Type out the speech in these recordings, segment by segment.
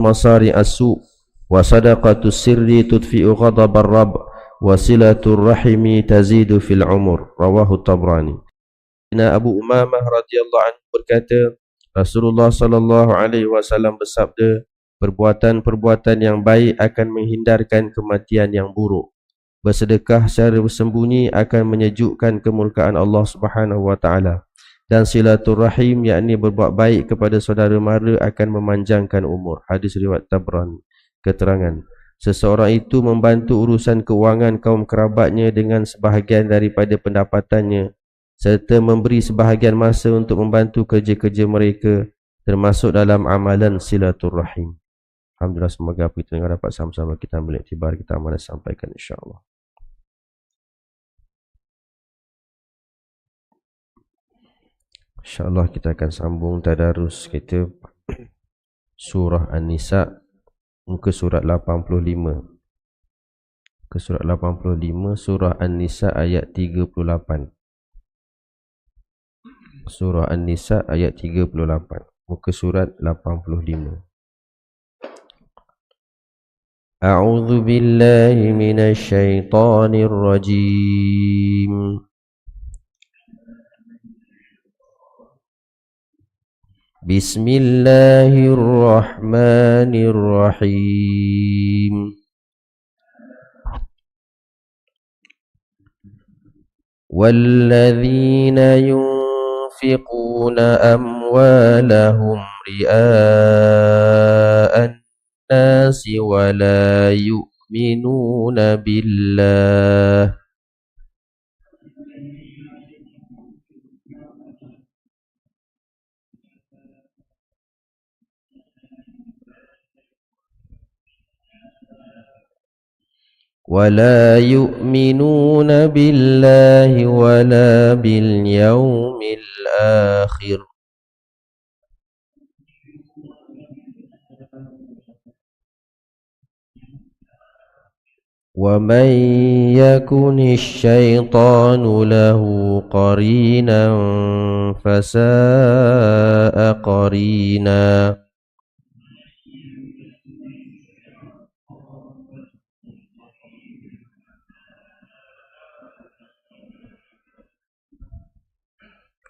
masari asu wa sadaqatu sirri tudfi'u ghadab ar-rab wa silatul rahimi tazidu fil umur. Rawahu tabrani. Ina Abu Umamah radhiyallahu anhu berkata Rasulullah sallallahu alaihi wasallam bersabda perbuatan-perbuatan yang baik akan menghindarkan kematian yang buruk. Bersedekah secara bersembunyi akan menyejukkan kemurkaan Allah Subhanahu wa taala dan silaturahim yakni berbuat baik kepada saudara mara akan memanjangkan umur. Hadis riwayat Tabrani. Keterangan Seseorang itu membantu urusan keuangan kaum kerabatnya dengan sebahagian daripada pendapatannya serta memberi sebahagian masa untuk membantu kerja-kerja mereka termasuk dalam amalan silaturahim. Alhamdulillah semoga apa itu dapat sama-sama kita ambil iktibar kita amal sampaikan insya-Allah. InsyaAllah kita akan sambung tadarus kita Surah An-Nisa Muka surat 85 Ke surat 85 Surah An-Nisa ayat 38 Surah An-Nisa ayat 38 Muka surat 85 A'udhu billahi minasyaitanir rajim بسم الله الرحمن الرحيم. والذين ينفقون أموالهم رئاء الناس ولا يؤمنون بالله ولا يؤمنون بالله ولا باليوم الآخر. ومن يكن الشيطان له قرينا فساء قرينا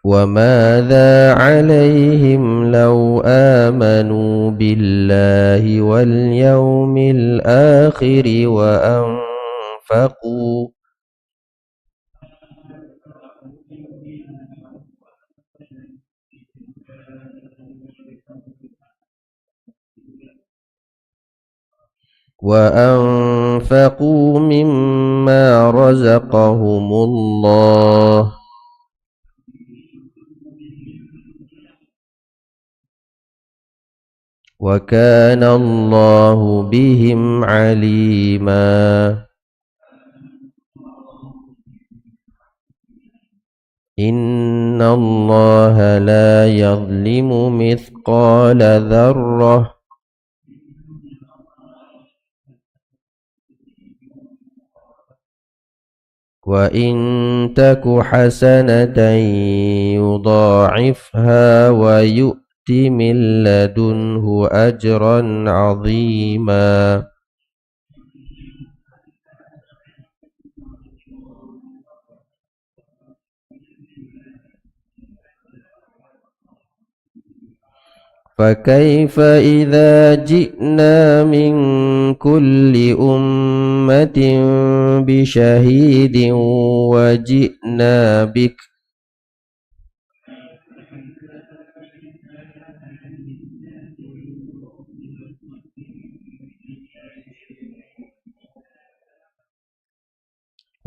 وماذا عليهم لو آمنوا بالله واليوم الآخر وأنفقوا وأنفقوا مما رزقهم الله وكان الله بهم عليما. إن الله لا يظلم مثقال ذرة. وإن تك حسنة يضاعفها ويؤتي من لدنه أجرا عظيما. فكيف إذا جئنا من كل أمة بشهيد وجئنا بك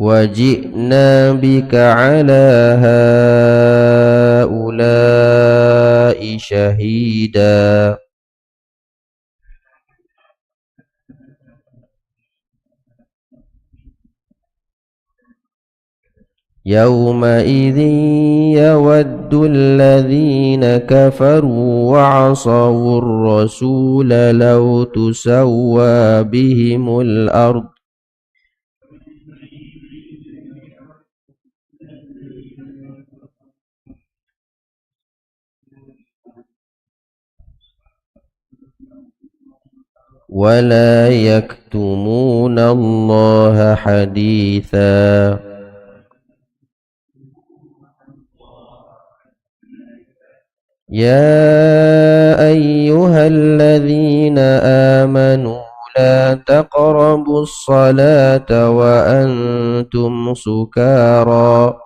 وجئنا بك على هؤلاء شهيدا يومئذ يود الذين كفروا وعصوا الرسول لو تسوى بهم الأرض ولا يكتمون الله حديثا يا أيها الذين آمنوا لا تقربوا الصلاة وأنتم سكارى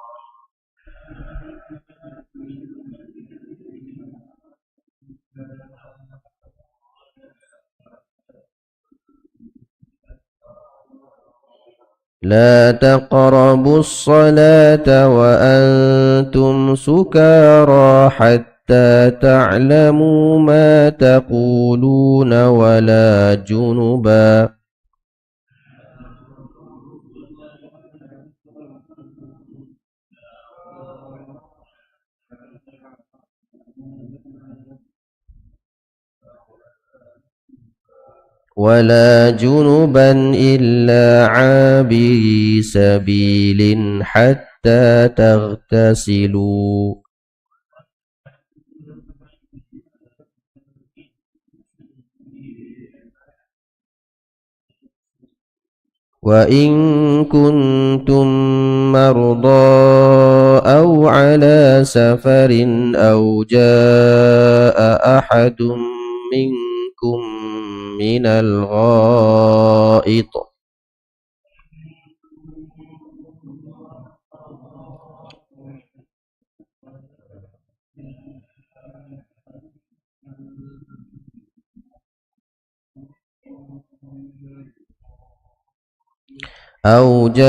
لا تقربوا الصلاة وأنتم سكارى حتى تعلموا ما تقولون ولا جنبا. ولا جنبا إلا عابري سبيل حتى تغتسلوا. وإن كنتم مرضى أو على سفر أو جاء أحد منكم من الغائط. أو جاء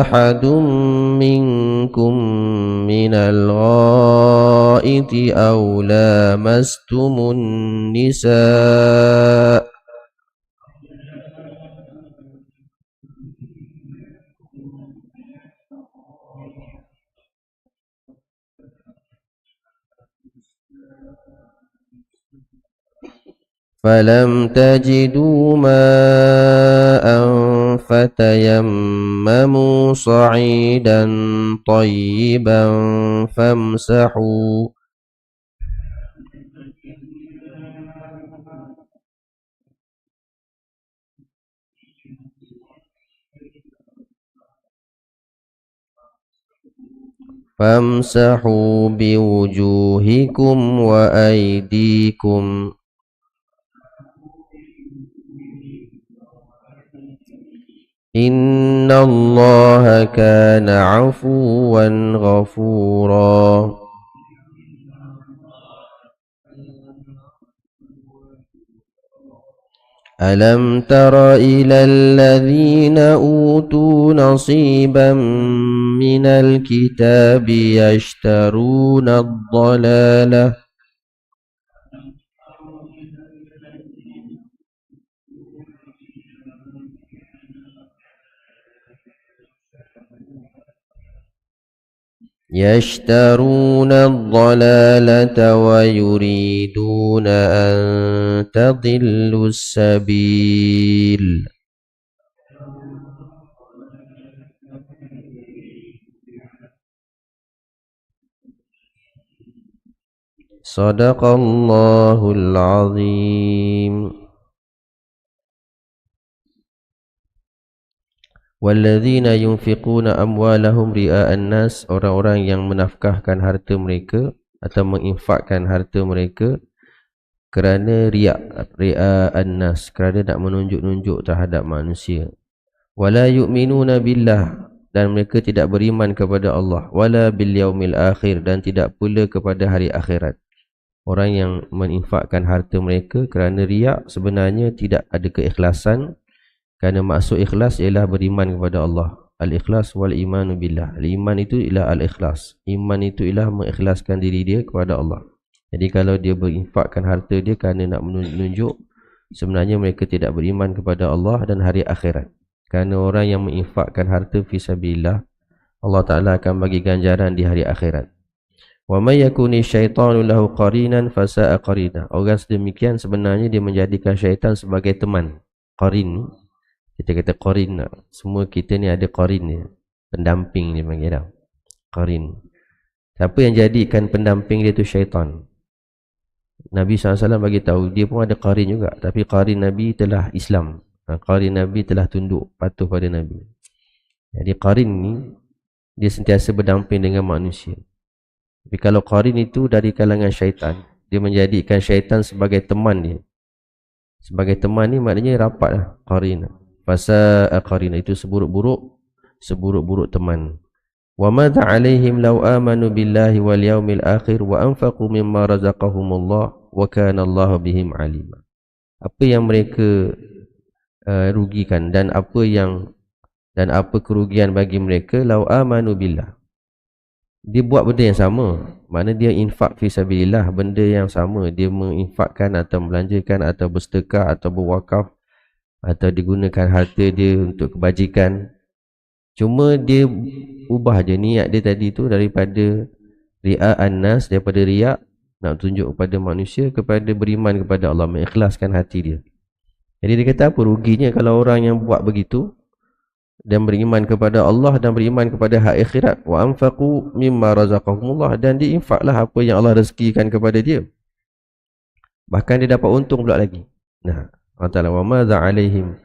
أحد منكم من الغائط أو لامستم النساء فلم تجدوا ماء فتيمموا صعيدا طيبا فامسحوا فامسحوا بوجوهكم وأيديكم إن الله كان عفوا غفورا. ألم تر إلى الذين أوتوا نصيبا من الكتاب يشترون الضلاله يشترون الضلالة ويريدون أن تضلوا السبيل. صدق الله العظيم. Walladzina yunfiquna amwalahum ria'an nas orang-orang yang menafkahkan harta mereka atau menginfakkan harta mereka kerana riak ria'an nas kerana nak menunjuk-nunjuk terhadap manusia. Wala yu'minuna billah dan mereka tidak beriman kepada Allah wala bil yaumil akhir dan tidak pula kepada hari akhirat. Orang yang menginfakkan harta mereka kerana riak sebenarnya tidak ada keikhlasan kerana maksud ikhlas ialah beriman kepada Allah. Al-ikhlas wal imanu billah. Al-iman itu ialah al-ikhlas. Iman itu ialah mengikhlaskan diri dia kepada Allah. Jadi kalau dia berinfakkan harta dia kerana nak menunjuk sebenarnya mereka tidak beriman kepada Allah dan hari akhirat. Kerana orang yang menginfakkan harta fisabilillah Allah Taala akan bagi ganjaran di hari akhirat. Wa may yakuni syaitanu lahu qarinan fasa'a qarina. Orang sedemikian sebenarnya dia menjadikan syaitan sebagai teman. Qarin kita kata qarin semua kita ni ada qarin ni. Pendamping dia panggil dah qarin siapa yang jadikan pendamping dia tu syaitan. Nabi SAW bagi tahu dia pun ada qarin juga. Tapi qarin Nabi telah Islam. Ha, qarin Nabi telah tunduk patuh pada Nabi. Jadi qarin ni dia sentiasa berdamping dengan manusia. Tapi kalau qarin itu dari kalangan syaitan dia menjadikan syaitan sebagai teman dia. Sebagai teman ni maknanya rapat lah qarin fasa qarin itu seburuk-buruk seburuk-buruk teman Wa madza 'alaihim law amanu billahi wal yawmil akhir wa anfaqu mimma razaqahumullah wa kana Allahu bihim 'alima. Apa yang mereka uh, rugikan dan apa yang dan apa kerugian bagi mereka law amanu billah. Dia buat benda yang sama. Mana dia infak fi sabilillah, benda yang sama. Dia menginfakkan atau melanjakan atau bersedekah atau berwakaf atau digunakan harta dia untuk kebajikan Cuma dia ubah je niat dia tadi tu daripada riak annas daripada riak nak tunjuk kepada manusia kepada beriman kepada Allah mengikhlaskan hati dia. Jadi dia kata apa ruginya kalau orang yang buat begitu dan beriman kepada Allah dan beriman kepada hak akhirat wa anfaqu mimma razaqahumullah dan diinfaklah apa yang Allah rezekikan kepada dia. Bahkan dia dapat untung pula lagi. Nah, Allah Taala wa madza alaihim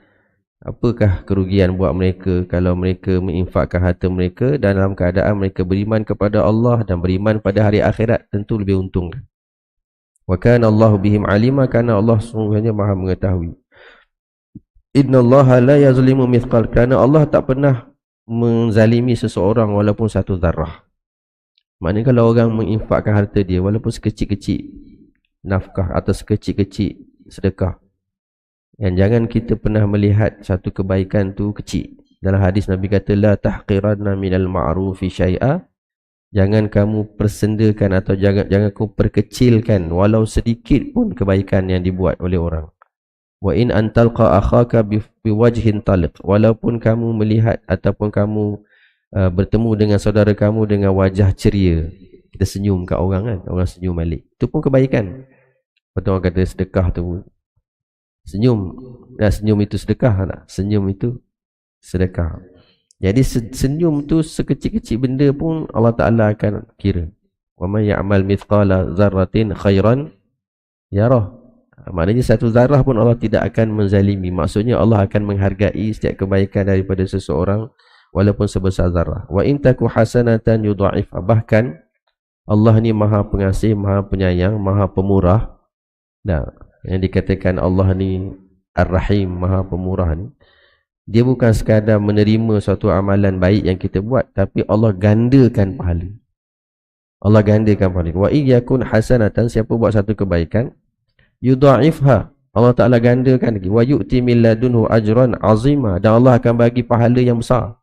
Apakah kerugian buat mereka kalau mereka menginfakkan harta mereka dalam keadaan mereka beriman kepada Allah dan beriman pada hari akhirat tentu lebih untung. Wa kana Allah bihim alima kana Allah sungguhnya Maha mengetahui. Inna Allah la yazlimu mithqal kana Allah tak pernah menzalimi seseorang walaupun satu zarah. Maknanya kalau orang menginfakkan harta dia walaupun sekecil-kecil nafkah atau sekecil-kecil sedekah dan jangan kita pernah melihat satu kebaikan tu kecil. Dalam hadis Nabi kata la tahqiranna minal ma'rufi syai'a. Jangan kamu persendakan atau jangan jangan kamu perkecilkan walau sedikit pun kebaikan yang dibuat oleh orang. Wa in antalqa akhaka bi wajhin taliq. Walaupun kamu melihat ataupun kamu uh, bertemu dengan saudara kamu dengan wajah ceria. Kita senyum kat orang kan, orang senyum balik. Itu pun kebaikan. Betul orang kata sedekah tu Senyum. Nah senyum itu sedekah tak? Senyum itu sedekah. Jadi senyum tu sekecil-kecil benda pun Allah Ta'ala akan kira. Wa man ya'mal mithqala zarratin khairan Yarah. Maknanya satu zarah pun Allah tidak akan menzalimi. Maksudnya Allah akan menghargai setiap kebaikan daripada seseorang Walaupun sebesar zarah. Wa intaku hasanatan yudha'if Bahkan Allah ni maha pengasih, maha penyayang, maha pemurah. Nah, yang dikatakan Allah ni Ar-Rahim, Maha Pemurah ni. Dia bukan sekadar menerima suatu amalan baik yang kita buat tapi Allah gandakan pahala. Allah gandakan pahala. Wa iyyakun hasanatan siapa buat satu kebaikan yudha'ifha Allah Ta'ala gandakan lagi. Wa yu'ti min ladunhu ajran azima dan Allah akan bagi pahala yang besar.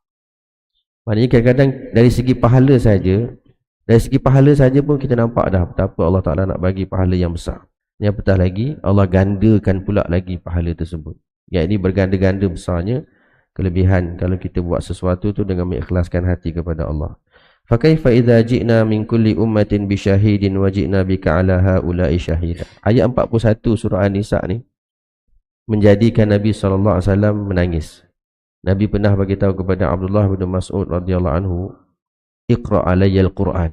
Maknanya kadang-kadang dari segi pahala saja dari segi pahala saja pun kita nampak dah betapa Allah Ta'ala nak bagi pahala yang besar yang petah lagi Allah gandakan pula lagi pahala tersebut Yang ini berganda-ganda besarnya Kelebihan kalau kita buat sesuatu tu Dengan mengikhlaskan hati kepada Allah Fakaifa idza ji'na min kulli ummatin bi syahidin wa ji'na bika 'ala haula'i syahida. Ayat 41 surah An-Nisa ni menjadikan Nabi sallallahu alaihi wasallam menangis. Nabi pernah bagi tahu kepada Abdullah bin Mas'ud radhiyallahu anhu, "Iqra' alayya al-Qur'an."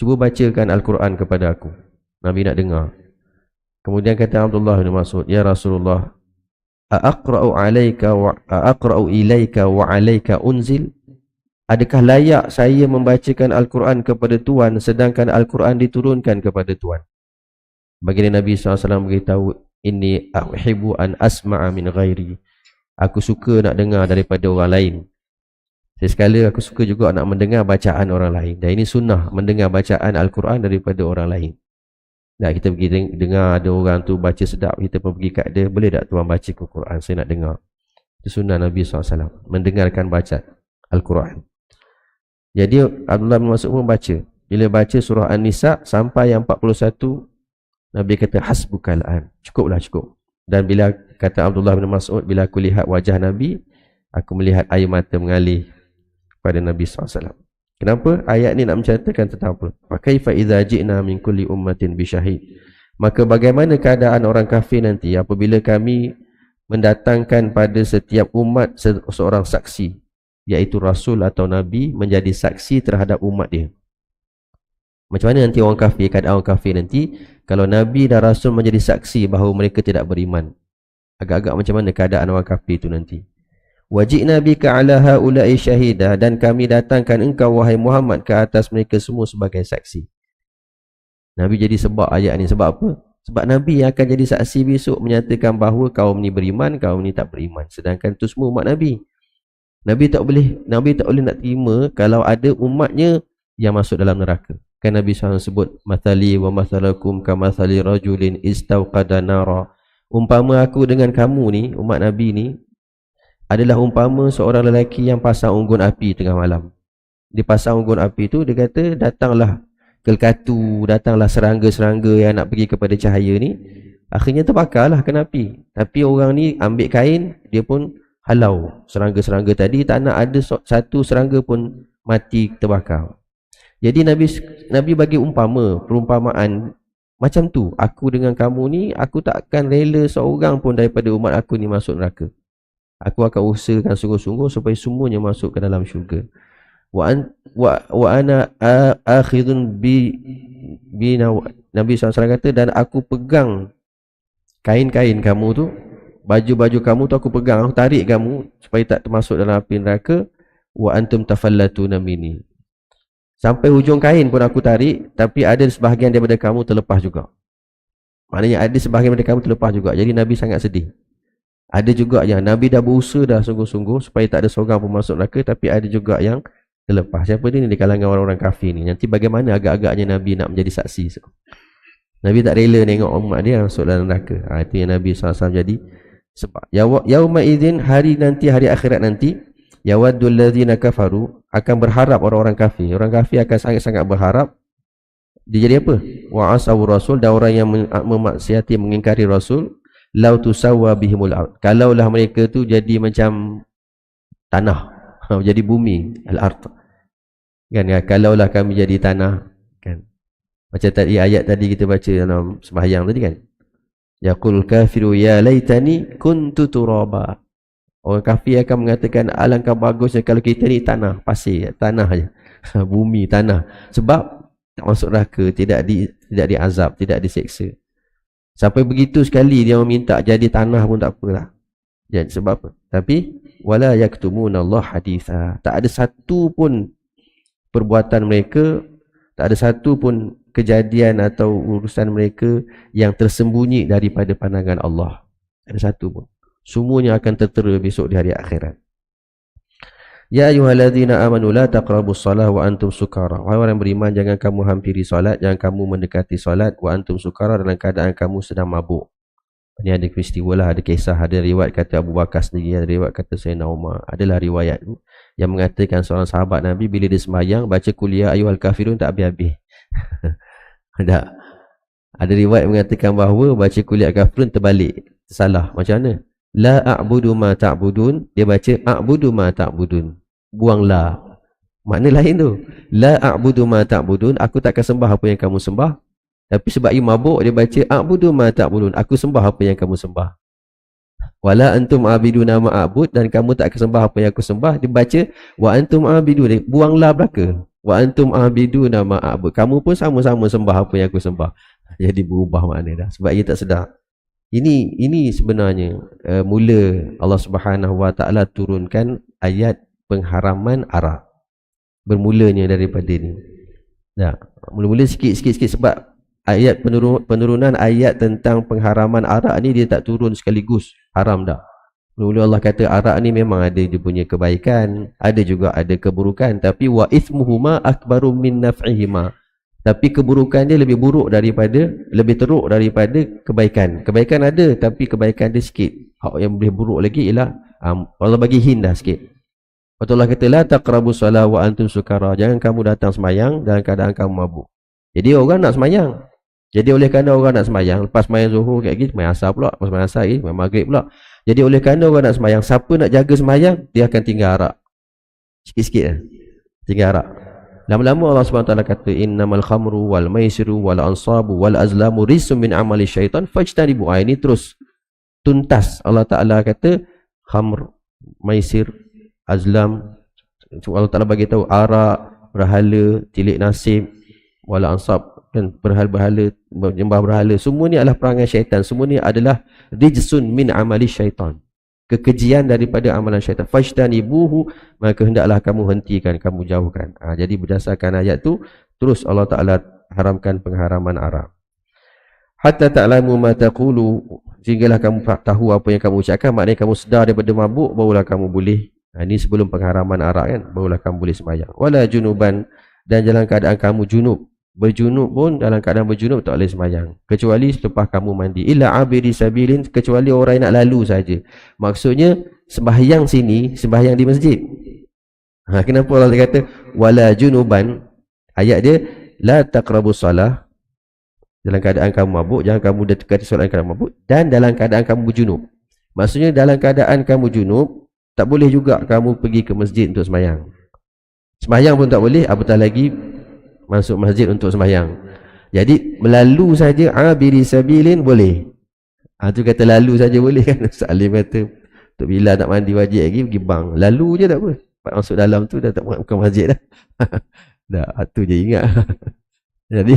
Cuba bacakan Al-Quran kepada aku. Nabi nak dengar. Kemudian kata Abdullah bin Mas'ud, "Ya Rasulullah, aqra'u 'alaika wa aqra'u ilaika wa 'alaika unzil?" Adakah layak saya membacakan Al-Quran kepada Tuhan sedangkan Al-Quran diturunkan kepada Tuhan? Baginda Nabi SAW beritahu, Ini ahibu an asma'a min ghairi. Aku suka nak dengar daripada orang lain. Sekali aku suka juga nak mendengar bacaan orang lain. Dan ini sunnah mendengar bacaan Al-Quran daripada orang lain. Nak kita pergi dengar ada orang tu baca sedap Kita pun pergi kat dia Boleh tak tuan baca Al-Quran? Saya nak dengar. Itu sunnah Nabi SAW Mendengarkan baca Al-Quran. Jadi Abdullah bin Mas'ud pun baca. Bila baca surah An-Nisa Sampai yang 41 Nabi kata Hasbukal an. Cukuplah cukup. Dan bila kata Abdullah bin Mas'ud Bila aku lihat wajah Nabi Aku melihat air mata mengalir Pada Nabi SAW Kenapa ayat ni nak menceritakan tentang apa? Fakaifa idza ji'na min kulli ummatin bi syahid. Maka bagaimana keadaan orang kafir nanti apabila kami mendatangkan pada setiap umat seorang saksi iaitu rasul atau nabi menjadi saksi terhadap umat dia. Macam mana nanti orang kafir, keadaan orang kafir nanti kalau Nabi dan Rasul menjadi saksi bahawa mereka tidak beriman. Agak-agak macam mana keadaan orang kafir itu nanti. Wajib Nabi ke ala haula'i syahidah dan kami datangkan engkau wahai Muhammad ke atas mereka semua sebagai saksi. Nabi jadi sebab ayat ni sebab apa? Sebab Nabi yang akan jadi saksi besok menyatakan bahawa kaum ni beriman, kaum ni tak beriman. Sedangkan itu semua umat Nabi. Nabi tak boleh Nabi tak boleh nak terima kalau ada umatnya yang masuk dalam neraka. Kan Nabi SAW sebut Mathali wa mathalakum ka mathali rajulin istawqada nara Umpama aku dengan kamu ni Umat Nabi ni Adalah umpama seorang lelaki yang pasang unggun api tengah malam. Dia pasang unggun api tu Dia kata datanglah Kelkatu Datanglah serangga-serangga yang nak pergi kepada cahaya ni. Akhirnya terbakarlah kena api. Tapi orang ni ambil kain Dia pun halau. Serangga-serangga tadi Tak nak ada satu serangga pun mati terbakar. Jadi Nabi Nabi bagi umpama, perumpamaan macam tu. Aku dengan kamu ni, aku tak akan rela seorang pun daripada umat aku ni masuk neraka. Aku akan usahakan sungguh-sungguh supaya semuanya masuk ke dalam syurga. Wa an, wa, wa ana akhidun bi bi Nabi SAW kata dan aku pegang kain-kain kamu tu baju-baju kamu tu aku pegang aku tarik kamu supaya tak termasuk dalam api neraka. Wa antum tafallatuna minni. Sampai hujung kain pun aku tarik Tapi ada sebahagian daripada kamu terlepas juga. Maknanya ada sebahagian daripada kamu terlepas juga. Jadi Nabi sangat sedih Ada juga yang Nabi dah berusaha dah sungguh-sungguh Supaya tak ada seorang pun masuk neraka Tapi ada juga yang terlepas. Siapa ni? Di kalangan orang-orang kafir ni. Nanti bagaimana agak-agaknya Nabi nak menjadi saksi? So. Nabi tak rela tengok umat dia masuk dalam neraka. Ha, Itu yang Nabi SAW jadi Sebab. Yauma izin hari nanti, hari akhirat nanti Yawaddul ladzina kafaru akan berharap orang-orang kafir. Orang kafir akan sangat-sangat berharap. Dia jadi apa? Wa asawu rasul dan orang yang memaksiati mengingkari rasul lau tusawwa bihimul ard. Kalaulah mereka tu jadi macam tanah, jadi bumi al-ard. Kan ya, kalaulah kami jadi tanah kan. Macam tadi ayat tadi kita baca dalam sembahyang tadi kan. Yaqul kafiru ya laitani kuntu turaba. Orang kafir akan mengatakan alangkah bagusnya kalau kita ni tanah, pasir, tanah aja. Bumi, tanah. Sebab tak masuk neraka, tidak di tidak diazab, tidak diseksa. Sampai begitu sekali dia meminta jadi tanah pun tak apalah. Jadi sebab apa? Tapi wala yaktumuna Allah haditha. Tak ada satu pun perbuatan mereka, tak ada satu pun kejadian atau urusan mereka yang tersembunyi daripada pandangan Allah. Tak ada satu pun. Semuanya akan tertera besok di hari akhirat. Ya ayuhalladzina amanu la taqrabus salah wa antum sukara. Wahai orang beriman jangan kamu hampiri solat, jangan kamu mendekati solat wa antum sukara dalam keadaan kamu sedang mabuk. Ini ada peristiwa lah, ada kisah, ada riwayat kata Abu Bakar sendiri, ada riwayat kata Sayyidina Umar. Adalah riwayat yang mengatakan seorang sahabat Nabi bila dia sembahyang baca kuliah ayuhal kafirun tak habis-habis. tak. Ada riwayat mengatakan bahawa baca kuliah kafirun terbalik. Salah. Macam mana? La a'budu ma ta'budun. Dia baca a'budu ma ta'budun. Buang la Makna lain tu. La a'budu ma ta'budun. Aku tak akan sembah apa yang kamu sembah. Tapi sebab ia mabuk Dia baca a'budu ma ta'budun. Aku sembah apa yang kamu sembah. Wala antum abidu nama a'bud Dan kamu tak akan sembah apa yang aku sembah. Dia baca Wa antum abidu Buang la belaka. Wa antum abidu nama a'bud Kamu pun sama-sama sembah apa yang aku sembah. Jadi berubah makna dah. Sebab ia tak sedar ini ini sebenarnya uh, mula Allah Subhanahu Wa Taala turunkan ayat pengharaman arak. Bermulanya daripada ini. Ya, mula-mula sikit-sikit sikit sebab ayat penurun, penurunan ayat tentang pengharaman arak ni dia tak turun sekaligus. Haram dah. Mula-mula Allah kata arak ni memang ada dia punya kebaikan, ada juga ada keburukan tapi wa ithmuhuma akbaru min naf'ihima. Tapi keburukan dia lebih buruk daripada Lebih teruk daripada kebaikan. Kebaikan ada tapi kebaikan dia sikit. Hak yang lebih buruk lagi ialah um, Allah bagi hin dah sikit. Lepas Allah kata La taqrabu salah wa antum sukara. Jangan kamu datang semayang dalam keadaan kamu mabuk. Jadi orang nak semayang. Jadi oleh kerana orang nak semayang Lepas semayang zuhur kayak gitu Semayang asar pula Lepas semayang asar lagi Semayang maghrib pula. Jadi oleh kerana orang nak semayang Siapa nak jaga semayang Dia akan tinggal arak. Sikit-sikit lah. Tinggal arak Lama-lama Allah SWT kata innamal khamru wal maisiru wal ansabu wal azlamu rizum min amali syaitan fajtanibu. Ah ini terus tuntas. Allah Taala kata khamr, maisir, azlam. Allah Taala bagi tahu arak, berhala, tilik nasib, wala ansab kan berhala-berhala menyembah berhala. Semua ni adalah perangai syaitan. Semua ni adalah rijsun min amali syaitan kekejian daripada amalan syaitan. Fajtanibuhu maka hendaklah kamu hentikan kamu jauhkan. Ha, jadi berdasarkan ayat tu terus Allah Taala haramkan pengharaman arak hatta ta'lamu ma taqulu sehinggalah kamu tahu apa yang kamu ucapkan. Maknanya kamu sedar daripada mabuk barulah kamu boleh. Ha, ini sebelum pengharaman arak kan barulah kamu boleh sembahyang. Wala junuban dan dalam keadaan kamu junub berjunub pun dalam keadaan berjunub tak boleh sembahyang. Kecuali selepas kamu mandi. Illa abiri sabilin kecuali orang yang nak lalu saja. Maksudnya sembahyang sini sembahyang di masjid. Ha, kenapa Allah kata wala junuban? Ayat dia la taqrabu salah. Dalam keadaan kamu mabuk jangan kamu dekati solat keadaan mabuk. Dan dalam keadaan kamu berjunub. Maksudnya dalam keadaan kamu junub tak boleh juga kamu pergi ke masjid untuk sembahyang. Sembahyang pun tak boleh apatah lagi masuk masjid untuk sembahyang. Jadi melalu saja abiri sabilin boleh. Ah tu kata lalu saja boleh kan. Salim kata Tok bila nak mandi wajib lagi pergi bang. Lalu je tak apa. Masuk dalam tu dah tak bukan masjid dah. dah tu je ingat. Jadi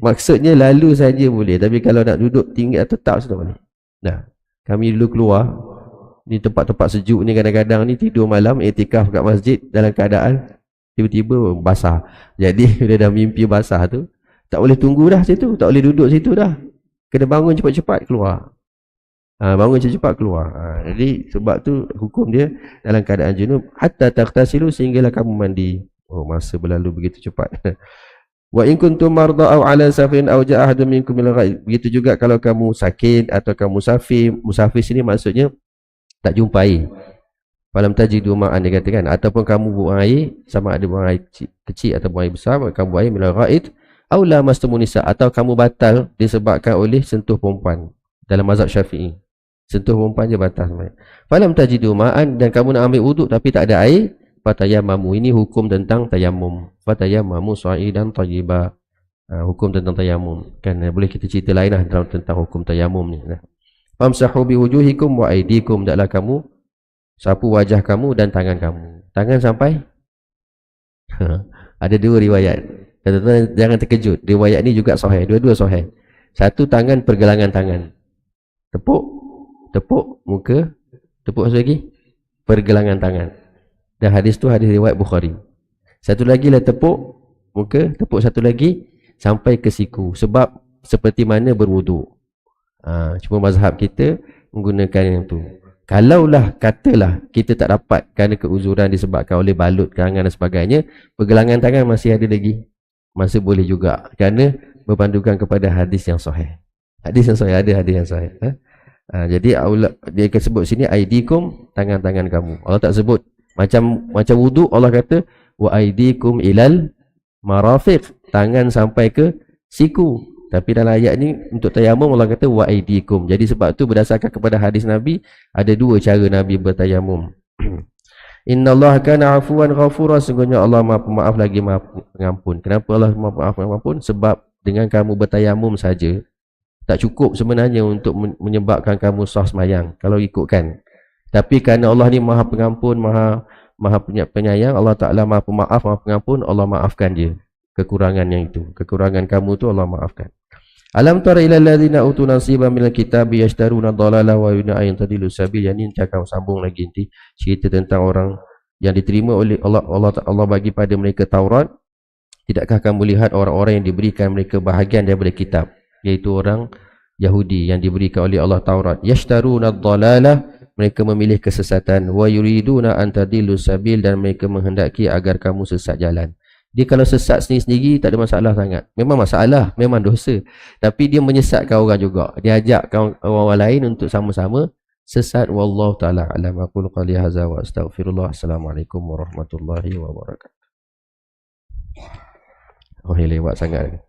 maksudnya lalu saja boleh tapi kalau nak duduk tinggi atau tak sudah boleh. Dah. Kami dulu keluar ni tempat-tempat sejuk ni kadang-kadang ni tidur malam iktikaf kat masjid dalam keadaan tiba-tiba basah. Jadi bila dah mimpi basah tu, tak boleh tunggu dah situ, tak boleh duduk situ dah. Kena bangun cepat-cepat keluar. Ha, bangun cepat-cepat keluar. Ha, jadi sebab tu hukum dia dalam keadaan junub hatta taghtasilu sehinggalah kamu mandi. Oh masa berlalu begitu cepat. Wa in kuntum marda aw ala safarin aw ja'a ahadun minkum min Begitu juga kalau kamu sakit atau kamu musafir. Musafir sini maksudnya tak jumpai Falam tajidu ma'an dia katakan ataupun kamu buang air sama ada buang air kecil, kecil atau buang air besar kamu buang air minal ra'id aw la mastumunisa atau kamu batal disebabkan oleh sentuh perempuan dalam mazhab Syafi'i. Sentuh perempuan je batal sebenarnya. Falam tajidu ma'an dan kamu nak ambil wuduk tapi tak ada air fatayammamu ini hukum tentang tayammum. Fatayammamu sa'idan tayyiba. Ha, hukum tentang tayammum. Kan boleh kita cerita lain lah tentang hukum tayammum ni. Famsahu biwujuhikum wa aidikum daklah kamu Sapu wajah kamu dan tangan kamu. Tangan sampai? Ada dua riwayat. Tuan-tuan jangan terkejut. Riwayat ni juga sahih. Dua-dua sahih. Satu tangan pergelangan tangan. Tepuk. Tepuk muka. Tepuk lagi? Pergelangan tangan. Dan hadis tu hadis riwayat Bukhari. Satu lagi lah tepuk Muka Tepuk satu lagi Sampai ke siku. Sebab Seperti mana berwuduk. Ha, Cuma mazhab kita Menggunakan yang tu Kalaulah katalah kita tak dapat kerana keuzuran disebabkan oleh balut, kerangan dan sebagainya, pergelangan tangan masih ada lagi. Masih boleh juga kerana berpandukan kepada hadis yang sahih. Hadis yang sahih ada hadis yang sahih. Ha? Ha, jadi Allah dia akan sebut sini aidikum tangan-tangan kamu. Allah tak sebut macam macam wuduk Allah kata wa aidikum ilal marafiq tangan sampai ke siku tapi dalam ayat ni untuk tayamum Allah kata wa aidikum. Jadi sebab tu berdasarkan kepada hadis Nabi ada dua cara Nabi bertayamum. Innallaha kana afuwan ghafura sungguhnya Allah Maha Pemaaf lagi Maha Pengampun. Kenapa Allah Maha Pemaaf Pengampun? Sebab dengan kamu bertayamum saja tak cukup sebenarnya untuk menyebabkan kamu sah semayang kalau ikutkan. Tapi kerana Allah ni Maha Pengampun, Maha Maha Penyayang, Allah Taala Maha Pemaaf, Maha Pengampun, Allah maafkan dia kekurangan yang itu. Kekurangan kamu tu Allah maafkan. Alam tara ila alladzina utu nasiban minal kitabi yashtaruna dhalala wa yuna'in tadilu sabil. Yang ini nanti akan sambung lagi nanti cerita tentang orang yang diterima oleh Allah Allah Allah bagi pada mereka Taurat. Tidakkah kamu melihat orang-orang yang diberikan mereka bahagian daripada kitab? Yaitu orang Yahudi yang diberikan oleh Allah Taurat. Yashtaruna dhalala. Mereka memilih kesesatan. Wa yuriduna an tadilu sabil dan mereka menghendaki agar kamu sesat jalan dia kalau sesat sendiri-sendiri tak ada masalah sangat. Memang masalah, memang dosa. Tapi dia menyesatkan orang juga. Dia ajak orang-orang lain untuk sama-sama sesat. Wallahu ta'ala alam. Aku qali haza wa astaghfirullah. Assalamualaikum warahmatullahi wabarakatuh. Oh, lewat sangat.